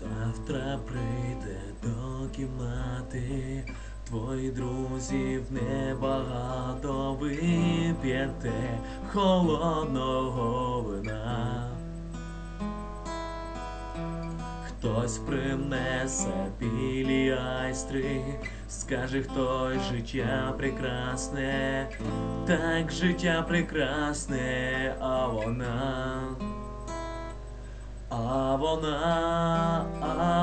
завтра прийде до кімнати. Твої друзів небагато. Вип'єте холодного вина. Хтось принесе білі айстри, скаже хтось життя прекрасне, так життя прекрасне, а вона, а вона,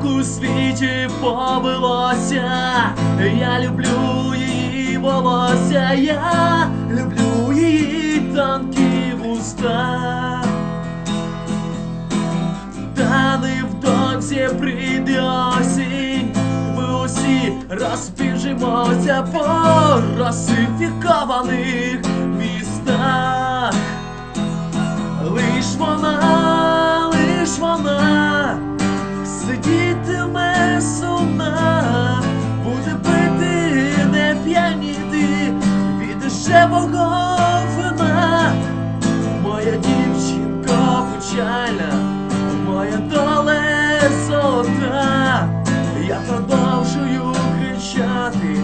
Так у світі повелося, я люблю її волосся, я люблю її тонкі вуста. Та невдовзі прийде осінь, ми усі розбіжимося по росифікованих містах. Від дешевого вина. Моя дівчинка печальна, моя доле. Я продовжую кричати,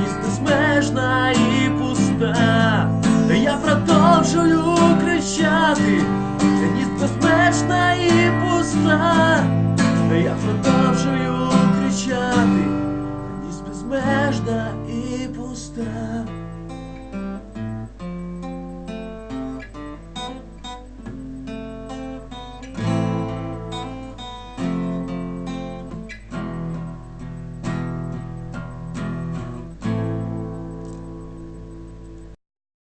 ніс безмежна і пуста. Я продовжую кричати, ніс безмежна і пуста. Я продовжую кричати, ніс безмежна і пуста.